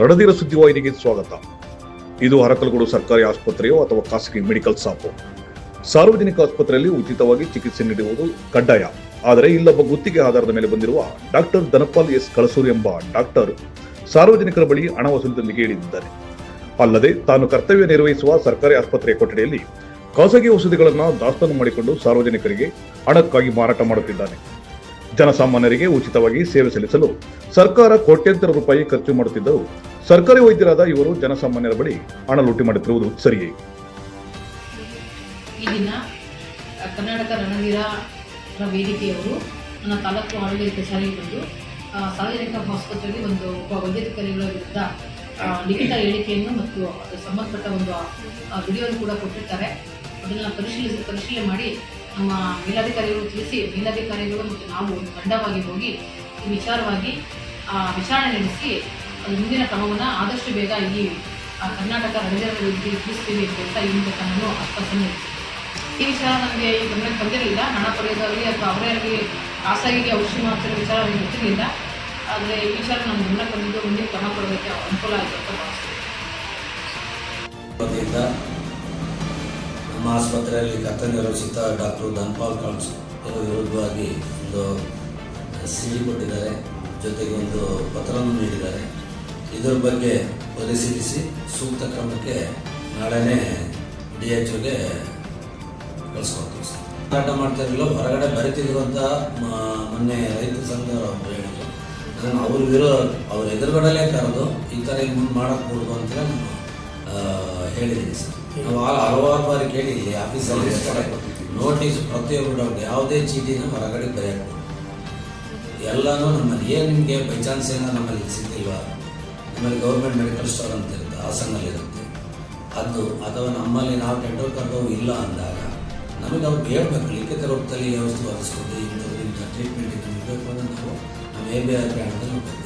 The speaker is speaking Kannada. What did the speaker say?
ರಣಧೀರ ಸುದ್ದಿವಾಹಿನಿಗೆ ಸ್ವಾಗತ. ಇದು ಹರಕಲಗೂಡು ಸರ್ಕಾರಿ ಆಸ್ಪತ್ರೆಯೋ ಅಥವಾ ಖಾಸಗಿ ಮೆಡಿಕಲ್ ಶಾಪು? ಸಾರ್ವಜನಿಕ ಆಸ್ಪತ್ರೆಯಲ್ಲಿ ಉಚಿತವಾಗಿ ಚಿಕಿತ್ಸೆ ನೀಡುವುದು ಕಡ್ಡಾಯ. ಆದರೆ ಇಲ್ಲೊಬ್ಬ ಗುತ್ತಿಗೆ ಆಧಾರದ ಮೇಲೆ ಬಂದಿರುವ ಡಾಕ್ಟರ್ ಧನಪಾಲ್ ಎಸ್ ಕಳಸೂರು ಎಂಬ ಡಾಕ್ಟರ್ ಸಾರ್ವಜನಿಕರ ಬಳಿ ಹಣ ವಸೂಲಿದಲ್ಲಿಗೆ ಹೇಳಿದ್ದಾರೆ. ಅಲ್ಲದೆ ತಾನು ಕರ್ತವ್ಯ ನಿರ್ವಹಿಸುವ ಸರ್ಕಾರಿ ಆಸ್ಪತ್ರೆಯ ಕೊಠಡಿಯಲ್ಲಿ ಖಾಸಗಿ ಔಷಧಿಗಳನ್ನು ದಾಸ್ತಾನು ಮಾಡಿಕೊಂಡು ಸಾರ್ವಜನಿಕರಿಗೆ ಹಣಕ್ಕಾಗಿ ಮಾರಾಟ ಮಾಡುತ್ತಿದ್ದಾನೆ. ಜನಸಾಮಾನ್ಯರಿಗೆ ಉಚಿತವಾಗಿ ಸೇವೆ ಸಲ್ಲಿಸಲು ಸರ್ಕಾರ ಕೋಟ್ಯಂತರ ರೂಪಾಯಿ ಖರ್ಚು ಮಾಡುತ್ತಿದ್ದರೂ ಸರ್ಕಾರಿ ವೈದ್ಯರಾದ ಇವರು ಜನಸಾಮಾನ್ಯರ ಬಳಿ ಹಣ ಲೂಟಿ ಮಾಡುತ್ತಿರುವುದು ಸರಿಯೇ. ಈ ದಿನ ಕರ್ನಾಟಕ ರಣವೀರ ವೇದಿಕೆಯವರು ನನ್ನ ತಾಲೂಕು ಆಡಳಿತಾಧಿಕಾರಿಗೆ ಬಂದು ಆ, ಸಾರ್ವಜನಿಕ ಆಸ್ಪತ್ರೆಯಲ್ಲಿ ಒಂದು ಒಬ್ಬ ವೈದ್ಯಾಧಿಕಾರಿಗಳ ವಿರುದ್ಧ ಲಿಖಿತ ಹೇಳಿಕೆಯನ್ನು ಮತ್ತು ಸಂಬಂಧಪಟ್ಟ ಒಂದು ವಿಡಿಯೋವನ್ನು ಕೂಡ ಕೊಟ್ಟಿರ್ತಾರೆ. ಅದನ್ನು ಪರಿಶೀಲಿಸಿ ಪರಿಶೀಲನೆ ಮಾಡಿ ನಮ್ಮ ಮೇಲಾಧಿಕಾರಿಗಳು ತಿಳಿಸಿ ಮೇಲಾಧಿಕಾರಿಗಳು ಮತ್ತು ನಾವು ತಂಡವಾಗಿ ಹೋಗಿ ಈ ವಿಚಾರವಾಗಿ ಆ, ವಿಚಾರಣೆ ನಡೆಸಿ ಮುಂದಿನ ಕ್ರಮವನ್ನು ಆದಷ್ಟು ಬೇಗ ಈ ಕರ್ನಾಟಕ ವೇದಿಕೆಗೆ ತಿಳಿಸ್ತೀವಿ ಅಂತ ಈ ಮೂಲಕ ನಾನು ಈ ವಿಚಾರ ನಮಗೆ ಈ ಗಮನಕ್ಕೆ ಬಂದಿರಲಿಲ್ಲ. ಹಣ ಪಡೆಯೋದಾಗಲಿ ಅಥವಾ ಅವರೇ ಆಗಲಿ ಖಾಸಗಿಗೆ ಔಷಧಿ ಮಾಡ್ತಿರೋ ವಿಚಾರ ನನಗೆ ಗೊತ್ತಿರಲಿಲ್ಲ. ಆದರೆ ಈ ವಿಚಾರ ನಮ್ಮ ಗಮನಕ್ಕೆ ಬಂದಿದ್ದು ಮುಂದೆ ಕ್ರಮ ಕೊಡೋದಕ್ಕೆ ಅನುಕೂಲ ಆಯಿತು ಅಂತ ಆಸ್ಪತ್ರೆಯಲ್ಲಿ ಕರ್ತವ್ಯ ನಿರ್ವಹಿಸುತ್ತ ಡಾಕ್ಟರ್ ಧನ್ಪಾಲ್ ಕಾಲ್ಸ್ ಅವರ ವಿರುದ್ಧವಾಗಿ ಒಂದು ಸಿಡಿ ಕೊಟ್ಟಿದ್ದಾರೆ. ಜೊತೆಗೆ ಒಂದು ಪತ್ರವನ್ನು ನೀಡಿದ್ದಾರೆ. ಇದರ ಬಗ್ಗೆ ಪರಿಶೀಲಿಸಿ ಸೂಕ್ತ ಕ್ರಮಕ್ಕೆ ನಾಳೆನೇ ಡಿ ಎಚ್ ಒಗೆ ಕಳಿಸ್ಕೊಡ್ತೀವಿ ಸರ್. ಮಾಡ್ತಾ ಇರಲಿಲ್ಲ. ಹೊರಗಡೆ ಬರಿತಿರುವಂಥ ಮೊನ್ನೆ ರೈತ ಸಂಘದವರು ಹೇಳಿದ್ರು. ಅದನ್ನು ಅವ್ರ ವಿರೋ, ಅವ್ರ ಎದುರುಗಡೆಲೇ ಕರೆದು ಈ ಥರ ಮುಂದೆ ಮಾಡೋಕ್ಕೆ ಅಂತ ಹೇಳಿದ್ದೀನಿ ಸರ್. ನಾವು ಹಲವಾರು ಬಾರಿ ಕೇಳಿದ್ವಿ ಆಫೀಸಲ್ಲಿ ನೋಟಿಸ್ ಪ್ರತಿಯೊಬ್ಬರು ಯಾವುದೇ ಚೀಟಿನ ಹೊರಗಡೆ ಬರೆಯಬೇಕು ಎಲ್ಲನೂ ನಮ್ಮಲ್ಲಿ ಏನು ನಿಮಗೆ ಬೈ ಚಾನ್ಸ್ ಏನೋ ನಮ್ಮಲ್ಲಿ ಸಿಕ್ಕಿಲ್ವಾ? ನಮ್ಮಲ್ಲಿ ಗೌರ್ಮೆಂಟ್ ಮೆಡಿಕಲ್ ಸ್ಟೋರ್ ಅಂತ ಇರುತ್ತೆ ಹಾಸನಲ್ಲಿರುತ್ತೆ ಅದು, ಅಥವಾ ನಮ್ಮಲ್ಲಿ ನಾವು ಟೆಂಡರ್ ಅದು ಇಲ್ಲ ಅಂದಾಗ ನಮಗೆ ಅವ್ರು ಹೇಳ್ಬೇಕು, ಲಿಖಿತ ರೂಪದಲ್ಲಿ ವ್ಯವಸ್ಥೆ ಒದಗಿಸ್ಕೊಂಡು, ಇಂಥದ್ದು, ಇಂಥ ಟ್ರೀಟ್ಮೆಂಟ್ ಇದು ಇರಬೇಕು ಅಂತ ನಾವು ನಮ್ಮ ಎ ಬಿ ಆರ್ ಕೊಡ್ತೀವಿ